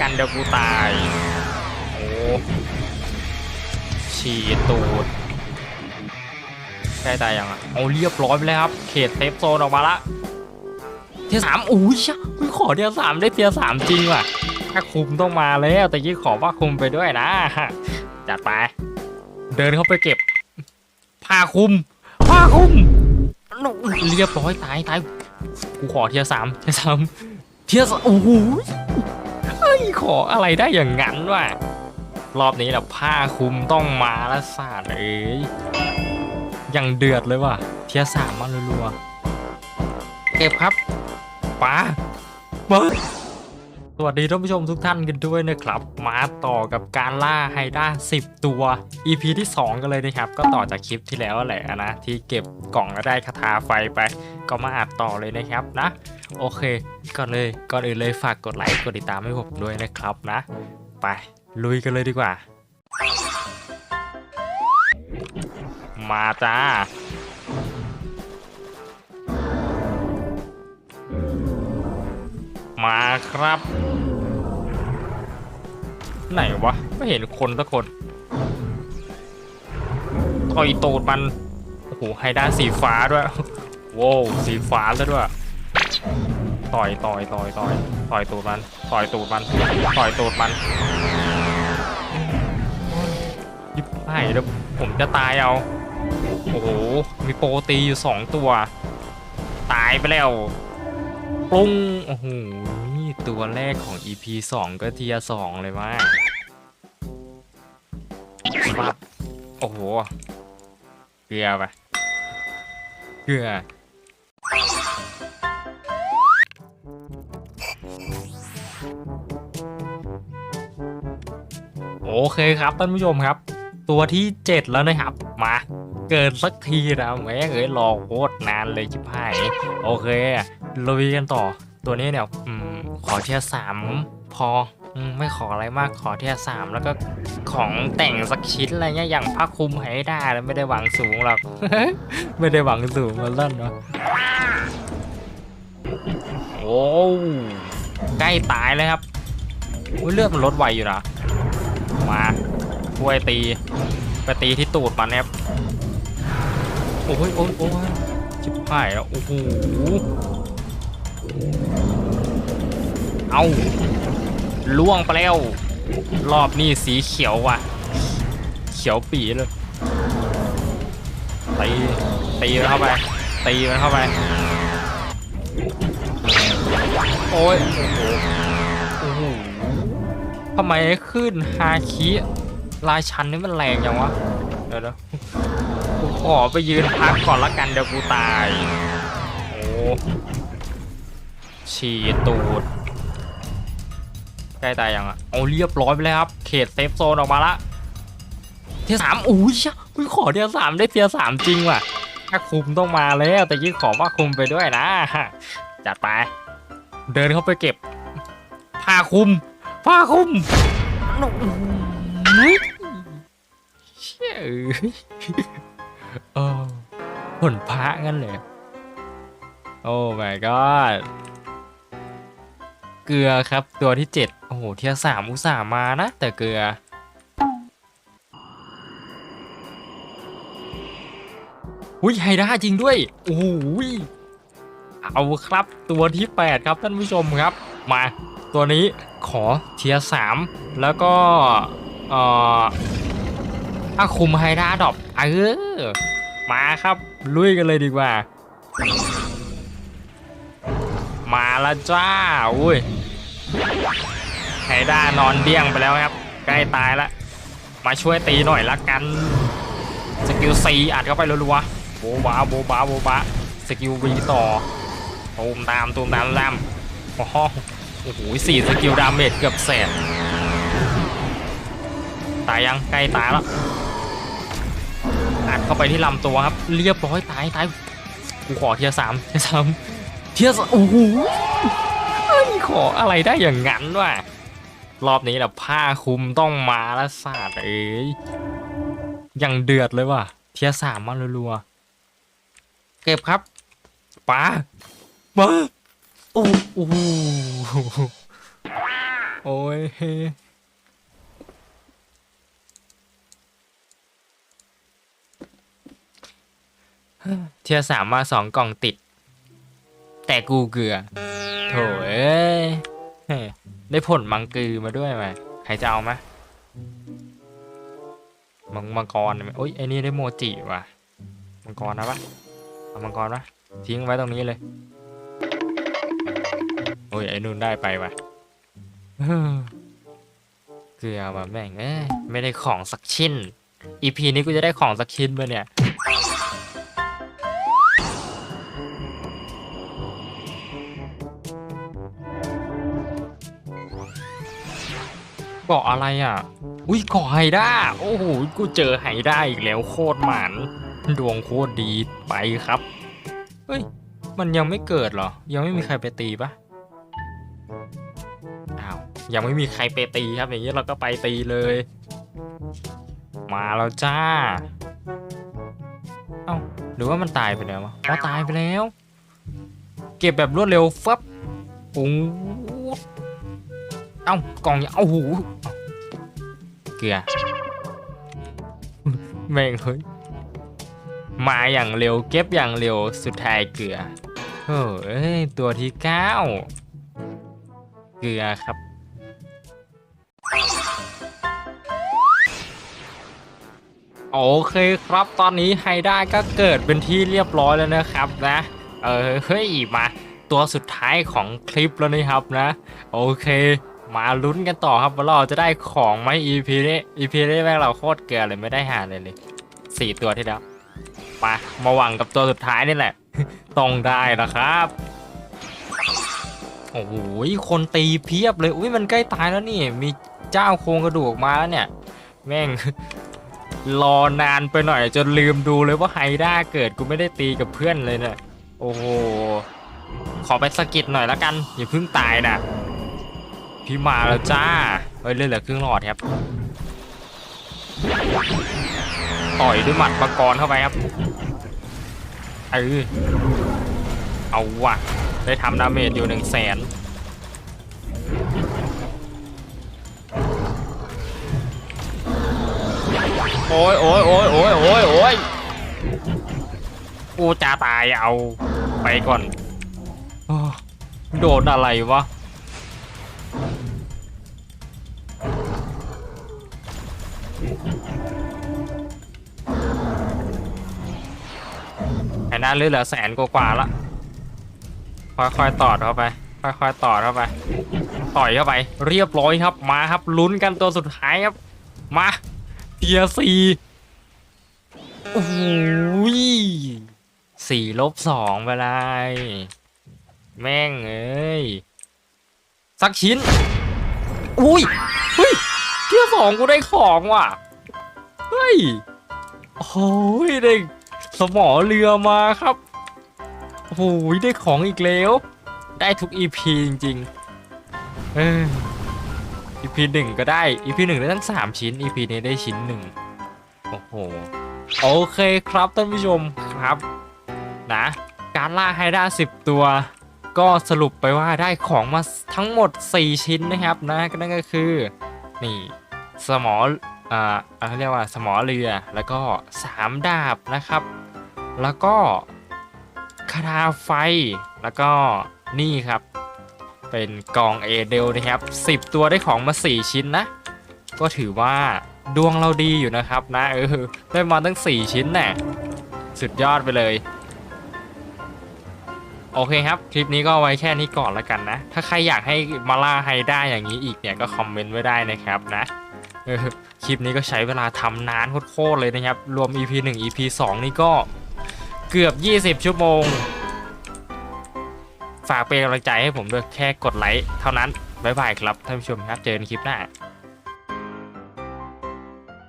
กันเดี๋ยวกูตาย โอ้ฉีดตูดใกล้ตายยังอะเอาเรียบร้อยไปเลยครับ เขตเซฟโซนออกมาละ เทียร์สามอุ้ยชะอุ๊ยขอเทียร์สามได้เทียร์สามจริงว่ะ ถ้าคุมต้องมาแล้วแต่ยี่ขอว่าคุมไปด้วยนะ จัดไป เดินเข้าไปเก็บผ้าคลุมผ้าคลุม เรียบร้อยตายตาย กูขอเทียร์สามเทียร์สามเทียร์สามโอ้โหเฮ้ย ขออะไรได้อย่างงั้นวะรอบนี้แหละผ้าคลุมต้องมาแล้วสาดเอ้ยยังเดือดเลยว่ะเทียสามมารัวๆเก็บครับป้ามาสวัสดีท่านผู้ชมทุกท่านกันด้วยนะครับ มาต่อกับการล่าไฮด้า10 ตัว EP ที่ 2 กันเลยนะครับ ก็ต่อจากคลิปที่แล้วแหละนะ ที่เก็บกล่องแล้วได้คาถาไฟไป ก็มาอัดต่อเลยนะครับนะ โอเค ก่อนเลยก่อนอื่นเลยฝากกดไลค์กดติดตามให้ผมด้วยนะครับนะ ไปลุยกันเลยดีกว่า มาจ้ามาครับ ไหนวะ ไม่เห็นคนสักคนต่อยตูดมัน โอ้โหไฮด้าสีฟ้าด้วย โว้วสีฟ้าแล้วด้วย ต่อยต่อยต่อยต่อยต่อยตูดมัน ต่อยตูดมัน ต่อยตูดมันยิบให้แล้วผมจะตายเอา โอ้โห มีโปรตีอยู่สองตัว ตายไปแล้วปุ้งโอ้โหนี่ตัวแรกของ EP 2 ก็เทียสองเลยมากปั๊บโอ้โห เกลือไป เกลือ โอเคครับท่านผู้ชมครับ ตัวที่ 7 แล้วนะครับ มาเกินสักทีนะแหม่เอ้ยรอโคตรนานเลยชิบหายโอเคลุยกันต่อ ตัวนี้เนี่ยอขอเทียร์สามพอไม่ขออะไรมากขอเทียสามแล้วก็ของแต่งสักชิ้นอะไรเงี้ยอย่างผ้าคลุมให้ได้แล้วไม่ได้หวังสูงหรอกไม่ได้หวังสูงมันลั่นเนาะโอ้ใกล้ตายเลยครับเลือดมันลดไวอยู่นะ มาช่วยตีไปตีที่ตูดมันนะครับโอ้ยโอ้ยโอ้ยชิบหายแล้วโอ้โหเอาล่วงไปแล้ว รอบนี้สีเขียวว่ะ เขียวปีเลยตีตีมันเข้าไปตีมันเข้าไป โอ้ยโอ้โหำไมขึ้นฮาคิรายชั้นนี่มันแรงจังวะ เดี๋ยวนะกูขอไปยืนพักก่อนละกันเดี๋ยวกูตาย โอ้ฉีตูดใกล้ตายยังอะเอาเรียบร้อยไปเลยครับ เขตเซฟโซนออกมาละเทียสามอุ้ยชะอุ้ยขอเทียสามได้เทียสามจริงว่ะถ้าคุมต้องมาแล้วแต่ยี่ขอว่าคุมไปด้วยนะ จัดไป เดินเข้าไปเก็บผ้าคุม ผ้าคลุมเฮ้ยเชี่ยเอ้ยเออผลพระงั้นเลย โอ้ my god เกลือครับตัวที่7โอ้โหเทียร์สามอุตส่าห์มานะ แต่เกลือ อุ้ยไฮด้าจริงด้วย โอ้โหยเอาครับตัวที่8ครับท่านผู้ชมครับ มา ตัวนี้ขอเทียสามแล้วก็เอ่อถ้าคุมไฮด้าดอปเออมาครับลุยกันเลยดีกว่า มาล้วจ้าอุ้ยไฮด้านอนเดี้ยงไปแล้วครับ ใกล้ตายแล้วมาช่วยตีหน่อยละกันสกิลซีอัดเข้าไปรัวๆโบบาโบบาโบบาสกิลวีต่อตูมตามตูมตามตาม อ้โหโอ้โหสี่สกิลดาเมจเกือบแสนตายยังใกล้ตายแล้วอัดเข้าไปที่ลำตัวครับ เรียบร้อยตายตายกูขอเทียสามเทียสามเทียสโอ้โหเฮ้ขออะไรได้อย่างงั้นวะรอบนี้แหละผ้าคลุมต้องมาแล้วสาดเอ้ยยังเดือดเลยว่ะเทียสามมารัวๆเก็บครับป้ามา โอ้โหโอ้ยเทียสามมาสองกล่องติด แต่กูเกลือโถเอ้ยได้ผลมังกือมาด้วยไหมใครจะเอาไหมมังมังกรไหมโอ้ยไอ้นี่ได้โมจิว่ะ มังกรนะปะเอามังกรปะทิ้งไว้ตรงนี้เลย โอ้ยไอ้นู่นได้ไปว่ะเฮ้อเกลือว่ะแม่งเอ้ไม่ได้ของสักชิ้นอีพีนี้กูจะได้ของสักชิ้นปะเนี่ยเกาะอะไรอะ อุ้ยเกาะไฮด้า โอ้โห กูเจอไฮด้าอีกแล้วโคตรหมัน ดวงโคตรดีไปครับ เฮ้ย มันยังไม่เกิดเหรอ ยังไม่มีใครไปตีปะ ยังไม่มีใครไปตีครับ อย่างนี้เราก็ไปตีเลย มาแล้วจ้า เอ้าหรือว่ามันตายไปแล้ววะอ๋อตายไปแล้ว เก็บแบบรวดเร็วฟับปุ๊งเอ้ากล่องเนี่ยเอ้าหูเกลือแม่งเฮ้ยมาอย่างเร็วเก็บอย่างเร็วสุดท้ายเกลือเอ้ยตัวที่เก้าเกลือครับ โอเคครับตอนนี้ไฮด้าก็เกิดเป็นที่เรียบร้อยแล้วนะครับนะ เออเฮ้ยมาตัวสุดท้ายของคลิปแล้วนะครับนะ โอเค มาลุ้นกันต่อครับว่าเราจะได้ของไหม EP นี้ EP นี้แม่งเราโคตรเกลือเลยไม่ได้หาเลยเลยสี่ตัวที่แล้วมามาหวังกับตัวสุดท้ายนี่แหละต้องได้นะครับโอ้โหคนตีเพียบเลยอุ้ยมันใกล้ตายแล้วนี่มี เจ้าโครงกระดูกมาแล้วเนี่ย แม่ง รอนานไปหน่อยจนลืมดูเลยว่าไฮด้าเกิดกูไม่ได้ตีกับเพื่อนเลยเนี่ยโอ้โห ขอไปสกิดหน่อยละกัน อย่าเพิ่งตายนะ พี่มาแล้วจ้า เฮ้ยเลือดเหลือครึ่งหลอดครับ ต่อยด้วยหมัดมังกรเข้าไปครับเออเอาวะได้ทำดาเมจอยู่หนึ่งแสน โอ้ยโอ้ยโอ้ยโอ้ยโอ้ยโอ้ยกูจะตายเอาไปก่อนโอ้โดนอะไรวะไอ้นั่นเหลือแสนกว่าๆละค่อยๆตอดเข้าไป ค่อยๆตอดเข้าไป ต่อยเข้าไป เรียบร้อยครับ มาครับลุ้นกันตัวสุดท้ายครับ มา เทียสี่โอ้ยสี่ลบสองไปเลยแม่งเอ้ย สักชิ้น อุ้ยเฮ้ยเทียสองกูได้ของว่ะ เฮ้ย โอ้ยได้สมอเรือมาครับโอ้โหได้ของอีกแล้ว ได้ทุก EP จริงๆเออ EP หนึ่งก็ได้ EP หนึ่งได้ทั้ง 3 ชิ้น EP นี้ได้ชิ้นหนึ่งโอ้โห โอเคครับท่านผู้ชมครับ นะ การล่าไฮด้า10 ตัว ก็สรุปไปว่าได้ของมาทั้งหมด 4 ชิ้นนะครับนะก็นั่นก็คือ นี่ สมออ่าเขาเรียกว่าสมอเรือแล้วก็ 3 ดาบนะครับ แล้วก็คาถาไฟแล้วก็นี่ครับ เป็นกองเอเดลนะครับ10 ตัวได้ของมา 4 ชิ้นนะ ก็ถือว่าดวงเราดีอยู่นะครับนะเออได้มาตั้ง 4 ชิ้นน่ะสุดยอดไปเลย โอเคครับ คลิปนี้ก็ไว้แค่นี้ก่อนแล้วกันนะ ถ้าใครอยากให้มาล่าไฮได้อย่างนี้อีกเนี่ยก็คอมเมนต์ไว้ได้นะครับนะคลิปนี้ก็ใช้เวลาทำนานโคตรเลยนะครับ รวม EP 1 EP 2 นี่ก็เกือบ 20 ชั่วโมง ฝากเป็นกำลังใจให้ผมด้วยแค่กดไลค์เท่านั้นบ๊ายบายครับท่านผู้ชมครับเจอกันคลิปหน้า